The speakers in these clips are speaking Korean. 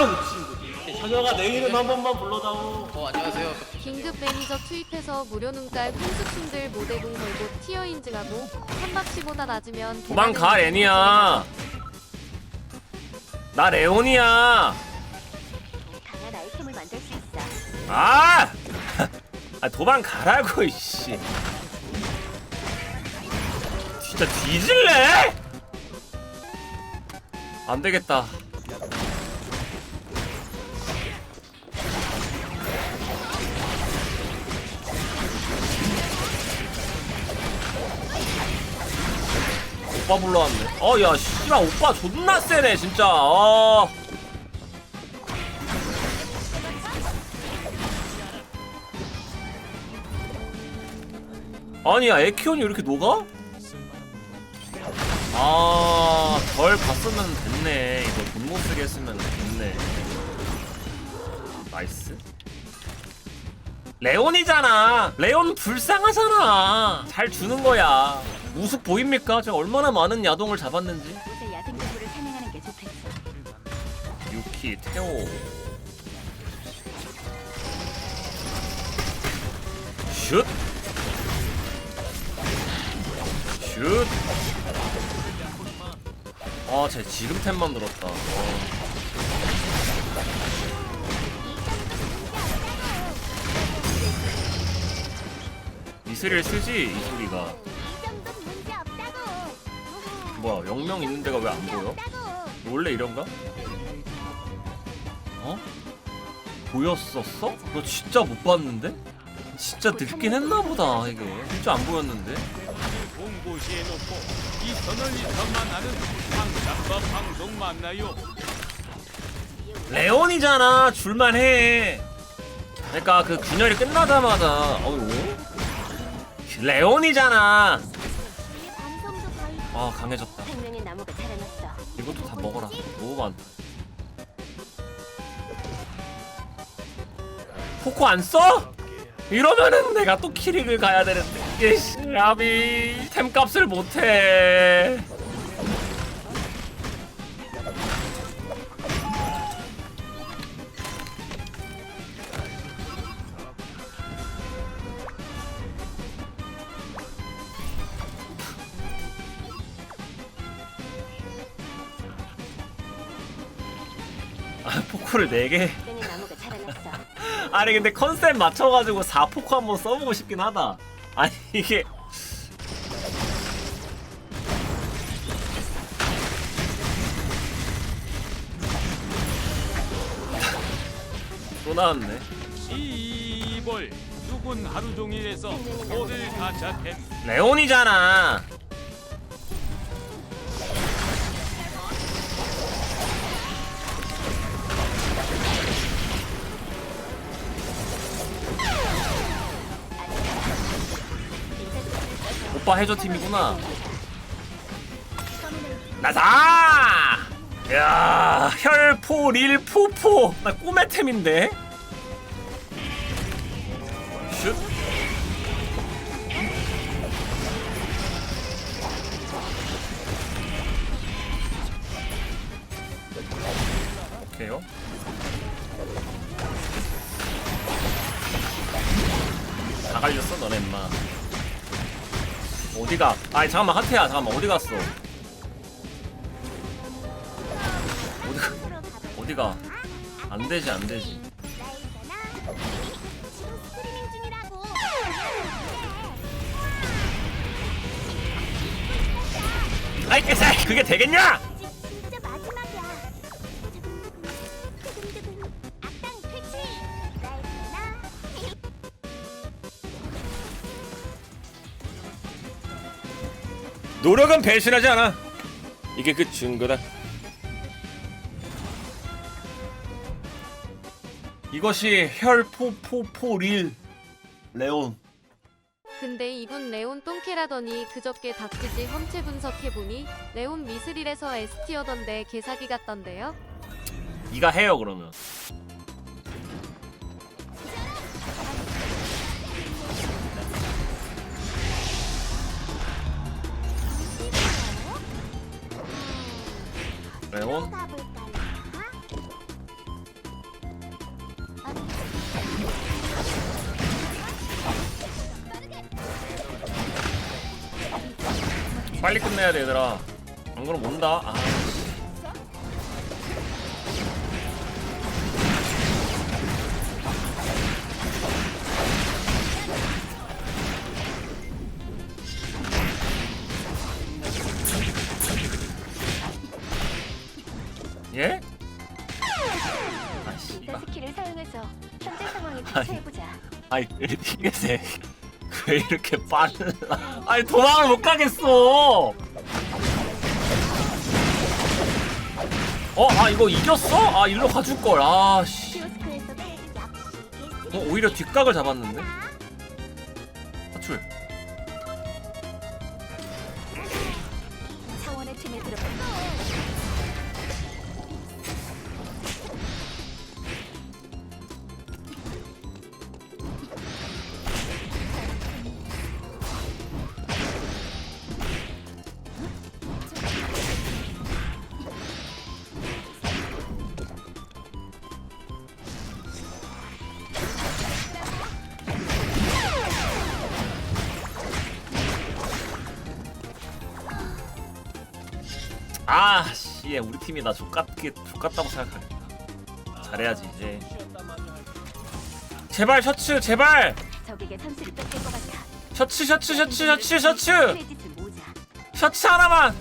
아우 친구들 현영아 내 이름 한 번만 불러다오 어 안녕하세요. 긴급 매니저 투입해서 무료 눈깔 훈수충들 모대공 걸고 티어 인증하고 한박씨보다 낮으면 도망가 레니야 나 레온이야 강한 아이템을 만들 수 있어. 아! 아 도망가라고 이씨 진짜 뒤질래? 안 되겠다 오빠 불러왔네 어야 씨발 오빠 존나 세네 진짜 어 아니야 에키온이 이렇게 녹아? 아, 덜 봤으면 됐네. 이거 돈 못 쓰게 했으면 됐네. 나이스. 레온이잖아. 레온 불쌍하잖아. 잘 주는 거야. 우습 보입니까? 제가 얼마나 많은 야동을 잡았는지. 요새 야생 동물을 사냥하는 게 좋겠어. 유키, 테오. 슛. 슛. 아, 제 지름템만 들었다. 어. 이슬을 쓰지 이 소리가. 뭐야 영명 있는 데가 왜 안 보여? 원래 이런가? 어? 보였었어? 너 진짜 못 봤는데? 진짜 늙긴 했나 보다 이게 진짜 안 보였는데 공고시에 놓고 이 저널리스트만 하는 방장과 방송 맞나요? 레온이잖아 줄만 해 그러니까 그 균열이 끝나자마자 어이구 레온이잖아 아 강해졌다. 생명의 나무가 자라났어. 이것도 다 먹어라. 너무 많다 포코 안 써? 이러면은 내가 또 키링을 가야 되는데. 이씨 아비 템값을 못해 포코를 4개. 생명의 나무가 자라났어. 아니 근데 컨셉 맞춰가지고 4포크 한번 써보고 싶긴 하다. 아니 이게. 또 나왔네. 이볼 누군 하루 종일 해서 오늘 가차템 레온이잖아 오빠 해줘 팀이구나. 나사! 야 혈포 릴포포. 나 꿈의 템인데. 슛. 오케이요. 다 갈렸어 너네 임마 어디가? 아니 잠깐만 하트야. 잠깐만 어디 갔어? 어디가? 어디가? 안 되지 안 되지. 아이 깨세 그게 되겠냐 노력은 배신하지 않아. 이게 그 증거다. 이것이 혈포포포릴 레온. 근데 이분 레온 똥캐라더니 그저께 닥치지 험체 분석해보니 레온 미스릴에서 S티어던데 개사기 같던데요? 네가 해요 그러면 레온 빨리 끝내야 되더라 안 그러면 온다. 아. 예? 아 일단 스킬을 사용해서 현재 상황에 아니. 대처해보자. 아니 이게 왜 이렇게 빨라 아니 도망을 못 가겠어 어? 아 이거 이겼어? 아 일로 가줄 걸 아 씨 키오스크에서 어 오히려 뒷각을 잡았는데? 아씨 우리 팀이 나 족같게 족같다고 생각하겠다 잘해야지 이제 제발 셔츠 제발 적에게 선수를 뺏길 것 같아. 셔츠 셔츠 셔츠 셔츠 셔츠. 셔츠 하나만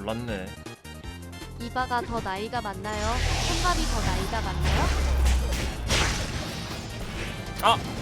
몰랐네 이바가 더 나이가 많나요? 손갑이 더 나이가 많나요? 아!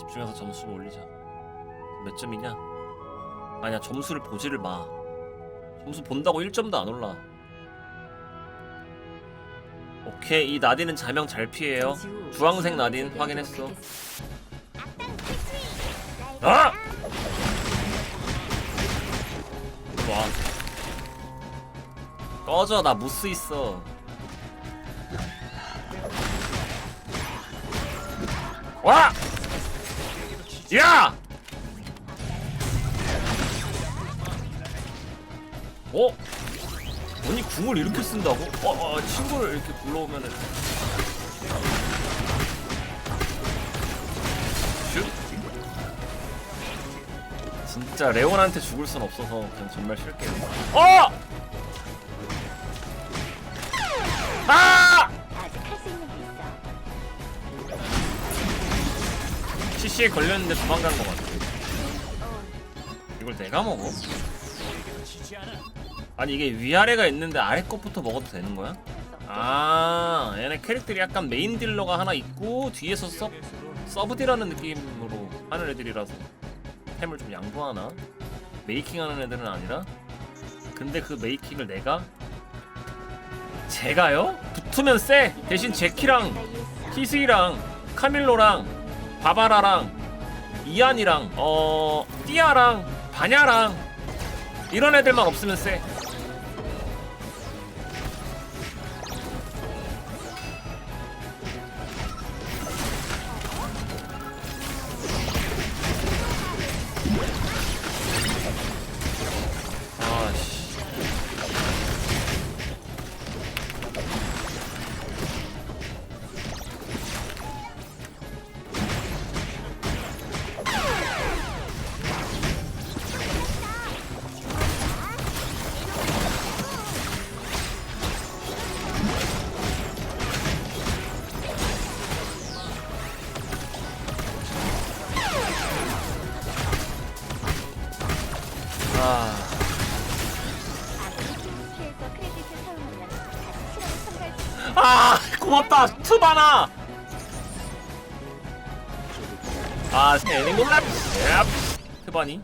집중해서 점수를 올리자. 몇 점이냐? 아니야 점수를 보지를 마. 점수 본다고 1점도 안 올라. 오케이 이 나딘은 자명 잘 피해요. 주황색 나딘 확인했어. 아! 와. 꺼져 나 무스 있어. 와! 야! 어? 언니 궁을 이렇게 쓴다고? 어, 어 친구를 이렇게 불러오면은 슛? 진짜 레온한테 죽을 순 없어서 그냥 정말 쉴게요 어! 아! CC에 걸렸는데 도망간 것 같아. 이걸 내가 먹어? 아니 이게 위아래가 있는데 아래 것부터 먹어도 되는 거야? 아 얘네 캐릭터이 약간 메인 딜러가 하나 있고 뒤에서 서, 서브딜하는 느낌으로 하는 애들이라서 템을 좀 양보하나? 메이킹하는 애들은 아니라? 근데 그 메이킹을 내가? 제가요? 붙으면 쎄! 대신 제키랑. 히스이랑 카밀로랑 바바라랑 이안이랑 어 띠아랑 바냐랑 이런 애들만 없으면 쎄. 아 고맙다. 투바나. 아 에닝골라. 투바니.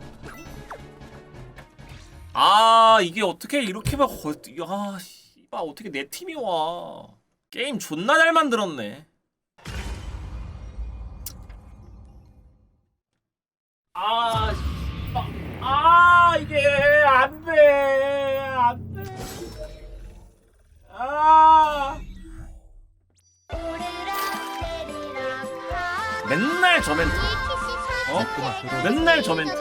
아 이게 어떻게 이렇게 막 거... 야 씨발 어떻게 내 팀이 와. 게임 존나 잘 만들었네. 아 씨발. 아 이게 안돼. 안돼. 아 맨날 저 멘트. 어? 맨날 저 멘트.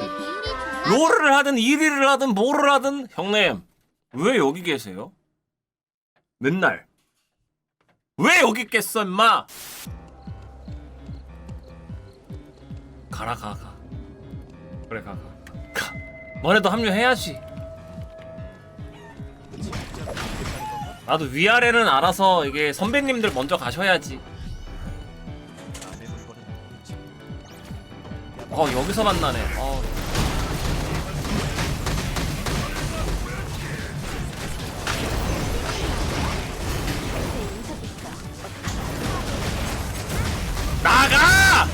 롤을 하든 1위를 하든 뭐를 하든 형님 왜 여기 계세요? 맨날. 왜 여기 있겠어 임마? 가라 가가. 그래 가가. 가. 너네도 합류해야지. 나도 위아래는 알아서 이게 선배님들 먼저 가셔야지 어 여기서 만나네 어. 나가!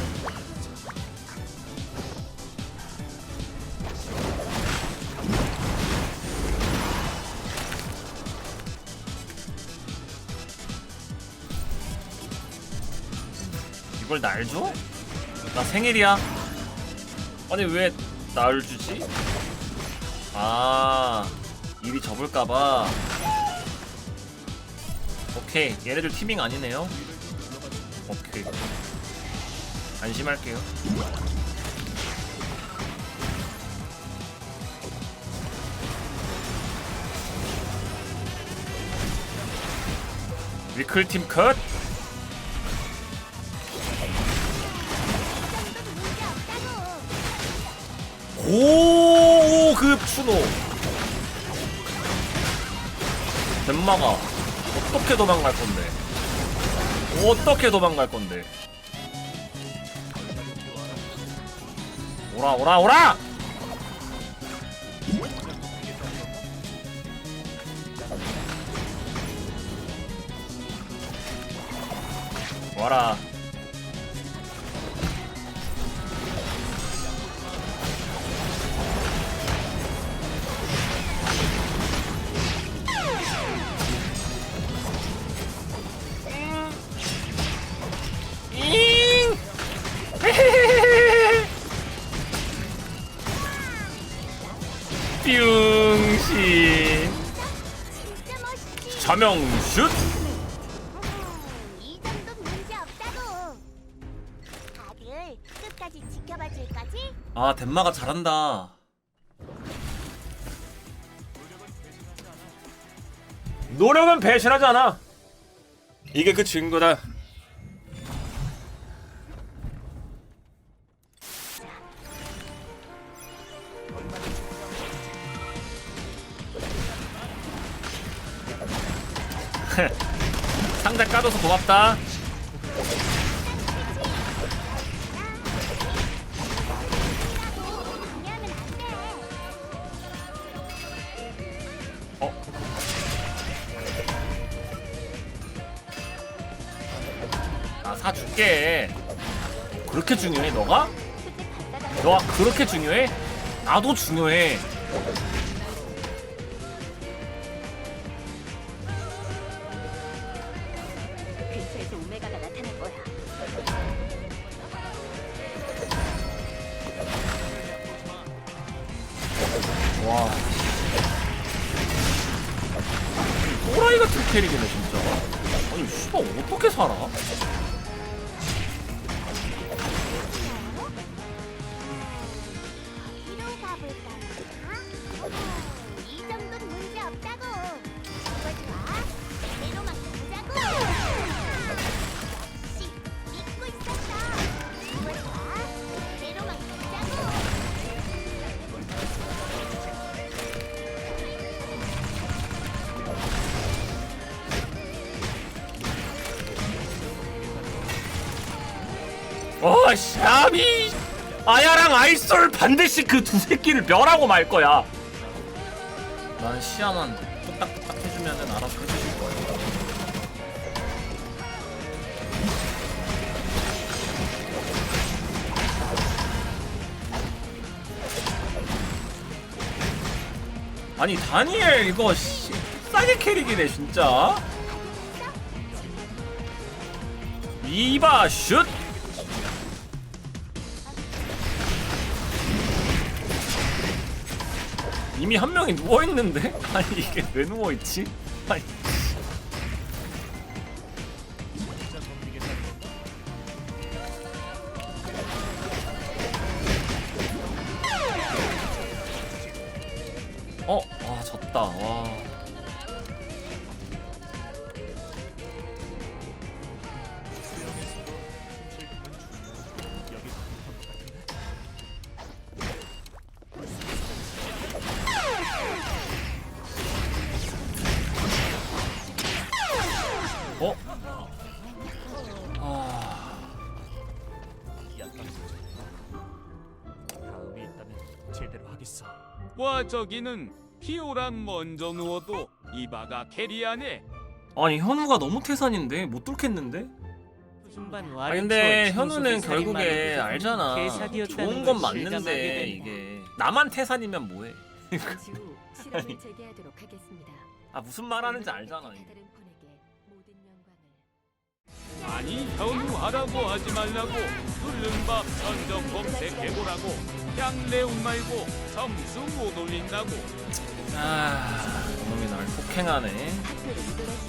이걸 날 줘? 나 생일이야. 아니 왜날 주지? 아 일이 접을까봐. 오케이 얘네들 티밍 아니네요. 오케이 안심할게요. 위클 팀 컷. 고급 추노. 덴마가 어떻게 도망갈 건데? 어떻게 도망갈 건데? 오라 오라 오라! 와라. 자명 슛 이 정도 문제 없다고. 다들 끝까지 지켜봐 줄 거지? 아 덴마가 잘한다 노력은 배신하지 않아 이게 그 증거다 상자 까줘서 고맙다. 어? 나 사줄게. 그렇게 중요해, 너가? 너가 그렇게 중요해? 나도 중요해. 와. 또라이 같은 캐릭이네, 진짜. 아니, 씨발, 어떻게 살아? 어 샤미 아야랑 아이솔 반드시 그 두 새끼를 멸하고 말 거야 난 시야만 똑딱똑딱 해주면은 알아서 해주실 거야. 아니 다니엘 이거 씨, 싸게 캐릭이네 진짜. 이바 슛. 이미 한 명이 누워있는데? 아니 이게 왜 누워있지? 아니 저기는 피오랑 먼저 누워도 이바가 캐리하네. 아니 현우가 너무 태산인데 못 뚫겠는데? 아 근데 현우는 결국에 알잖아 좋은 건 맞는데 이게 나만 태산이면 뭐해 잠시 후 실험을 재개하도록 하겠습니다. 아 무슨 말 하는지 알잖아 이게. 아니 현우 하라고 하지 말라고 뚫는 밥 전적 검색해보라고 레온 말고 점수 못 올린다고 아, 저놈이 날 폭행하네.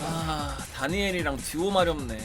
아, 다니엘이랑 듀오 마렵네.